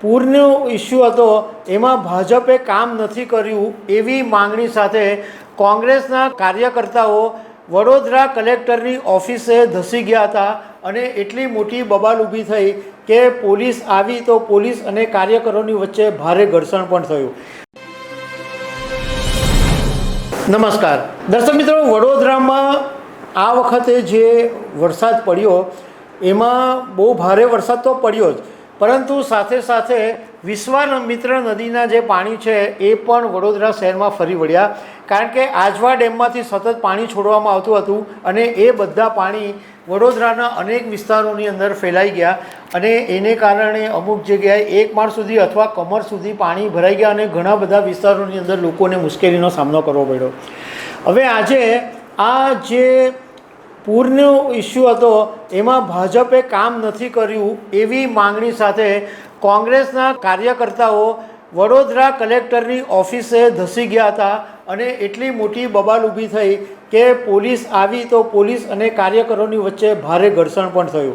પૂરનો issue હતો, એમાં ભાજપે કામ નથી કર્યું એવી માંગણી સાથે કોંગ્રેસના કાર્યકર્તાઓ વડોદરા કલેક્ટરની ઓફિસે ધસી ગયા હતા અને એટલી મોટી બબાલ ઊભી થઈ કે પોલીસ આવી તો પોલીસ અને કાર્યકરોની વચ્ચે ભારે ઘર્ષણ પણ થયું. નમસ્કાર. દર્શક મિત્રો, વડોદરામાં આ વખતે જે વરસાદ પડ્યો, એમાં બહુ ભારે વરસાદ તો પડ્યો જ પરંતુ સાથે સાથે વિશ્વામિત્ર નદીના જે પાણી છે એ પણ વડોદરા શહેરમાં ફરી વળ્યા. કારણ કે આજવા ડેમમાંથી સતત પાણી છોડવામાં આવતું હતું અને એ બધા પાણી વડોદરાના અનેક વિસ્તારોની અંદર ફેલાઈ ગયા અને એને કારણે અમુક જગ્યાએ એક માળ સુધી અથવા કમર સુધી પાણી ભરાઈ ગયા અને ઘણા બધા વિસ્તારોની અંદર લોકોને મુશ્કેલીનો સામનો કરવો પડ્યો. હવે આજે આ જે પૂરનો ઇસ્યુ હતો, એમાં ભાજપે કામ નથી કર્યું એવી માંગણી સાથે કોંગ્રેસના કાર્યકર્તાઓ વડોદરા કલેક્ટરની ઓફિસે ધસી ગયા હતા અને એટલી મોટી બબાલ ઊભી થઈ કે પોલીસ આવી તો પોલીસ અને કાર્યકરોની વચ્ચે ભારે ઘર્ષણ પણ થયું.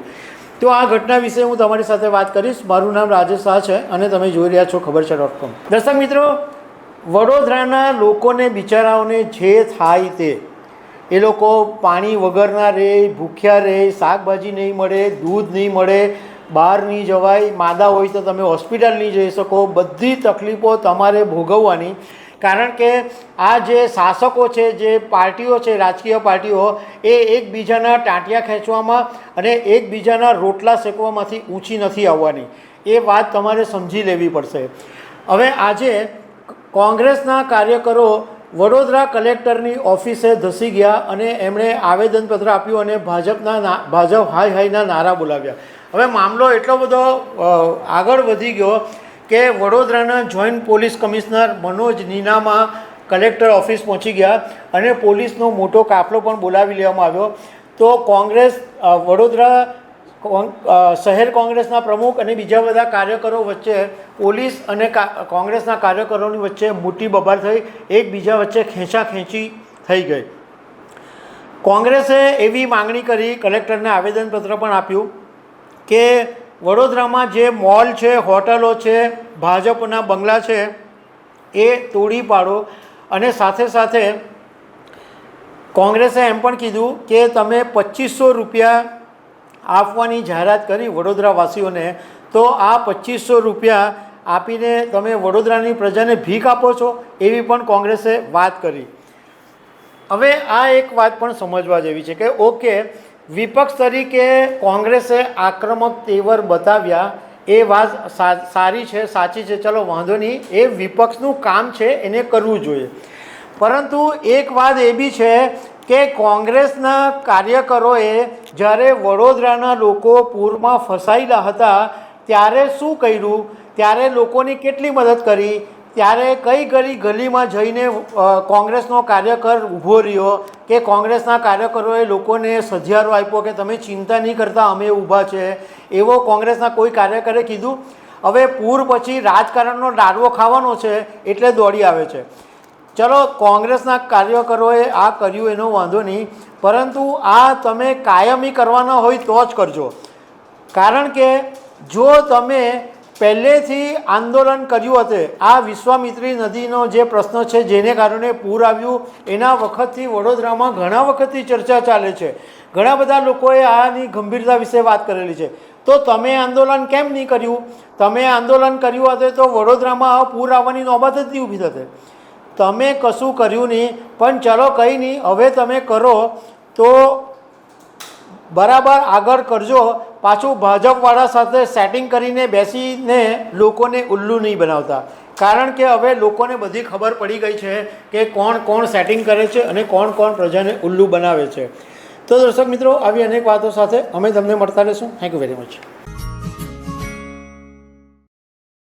તો આ ઘટના વિશે હું તમારી સાથે વાત કરીશ. મારું નામ રાજેશ શાહ છે અને તમે જોઈ રહ્યા છો ખબર છે ડોટ કોમ દર્શક મિત્રો, વડોદરાના લોકોને બિચારાઓને જે થાય તે. એ લોકો પાણી વગરના રહે ભૂખ્યા રહે શાકભાજી નહીં મળે, દૂધ નહીં મળે, બહાર નહીં જવાય, માદા હોય તો તમે હોસ્પિટલ નહીં જઈ શકો. બધી તકલીફો તમારે ભોગવવાની. કારણ કે આ જે શાસકો છે, જે પાર્ટીઓ છે, રાજકીય પાર્ટીઓ, એ એકબીજાના ટાંટિયા ખેંચવામાં અને એકબીજાના રોટલા શેકવામાંથી ઊંચી નથી આવવાની. એ વાત તમારે સમજી લેવી પડશે. હવે આજે કોંગ્રેસના કાર્યકરો વડોદરા કલેક્ટરની ઓફિસે ધસી ગયા અને એમણે આવેદનપત્ર આપ્યું અને ભાજપના ભાજપ હાય હાયના નારા બોલાવ્યા. હવે મામલો એટલો બધો આગળ વધી ગયો કે વડોદરાના જોઈન્ટ પોલીસ કમિશનર મનોજ નીનામાં કલેક્ટર ઓફિસ પહોંચી ગયા અને પોલીસનો મોટો કાફલો પણ બોલાવી લેવામાં આવ્યો. તો કોંગ્રેસ વડોદરા શહેર કોંગ્રેસના પ્રમુખ અને બીજા બધા કાર્યકરો વચ્ચે પોલીસ અને કોંગ્રેસના કાર્યકરોની વચ્ચે મોટી બબાલ થઈ, એકબીજા વચ્ચે ખેંચાખેંચી થઈ ગઈ. કોંગ્રેસે એવી માંગણી કરી, કલેક્ટરને આવેદનપત્ર પણ આપ્યું કે વડોદરામાં જે મોલ છે, હોટલો છે, ભાજપના બંગલા છે, એ તોડી પાડો. અને સાથે સાથે કોંગ્રેસે એમ પણ કીધું કે તમે પચીસો રૂપિયા આપવાની જાહેરાત કરી વડોદરાવાસીઓને, તો આ પચીસો રૂપિયા આપીને તમે વડોદરાની પ્રજાને ભીખ આપો છો એવી પણ કોંગ્રેસે વાત કરી. હવે આ એક વાત પણ સમજવા જેવી છે કે, ઓકે, વિપક્ષ તરીકે કોંગ્રેસે આક્રમક તેવર બતાવ્યા, એ વાત સારી છે, સાચી છે, ચલો વાંધો નહીં, એ વિપક્ષનું કામ છે, એને કરવું જોઈએ. પરંતુ એક વાત એ બી છે કે કોંગ્રેસના કાર્યકરોએ જ્યારે વડોદરાના લોકો પૂરમાં ફસાયેલા હતા, ત્યારે શું કર્યું? ત્યારે લોકોની કેટલી મદદ કરી? ત્યારે કઈ ગલી ગલીમાં જઈને કોંગ્રેસનો કાર્યકર ઊભો રહ્યો? કે કોંગ્રેસના કાર્યકરોએ લોકોને સધિયારો આપ્યો કે તમે ચિંતા નહીં કરતા, અમે ઊભા છે? એવો કોંગ્રેસના કોઈ કાર્યકરે કીધું? હવે પૂર પછી રાજકારણનો ડાળવો ખાવાનો છે, એટલે દોડી આવે છે. ચલો કોંગ્રેસના કાર્યકરોએ આ કર્યું, એનો વાંધો નહીં. પરંતુ આ તમે કાયમી કરવાના હોય તો જ કરજો. કારણ કે જો તમે પહેલેથી આંદોલન કર્યું હતું, આ વિશ્વામિત્રી નદીનો જે પ્રશ્ન છે, જેને કારણે પૂર આવ્યું, એના વખતથી વડોદરામાં ઘણા વખતથી ચર્ચા ચાલે છે. ઘણા બધા લોકોએ આની ગંભીરતા વિશે વાત કરેલી છે. તો તમે આંદોલન કેમ નહીં કર્યું? તમે આંદોલન કર્યું હતું તો વડોદરામાં પૂર આવવાની નોબત જ નહીં ઊભી થશે તમે કશું કર્યું નહીં, પણ ચલો કંઈ નહીં, હવે તમે કરો, તો બરાબર આગળ કરજો. પાછું ભાજપવાળા સાથે સેટિંગ કરીને બેસીને લોકોને ઉલ્લુ નહીં બનાવતા. કારણ કે હવે લોકોને બધી ખબર પડી ગઈ છે કે કોણ કોણ સેટિંગ કરે છે અને કોણ કોણ પ્રજાને ઉલ્લુ બનાવે છે. તો દર્શક મિત્રો, આવી અનેક વાતો સાથે અમે તમને મળતા રહીશું. Thank you very much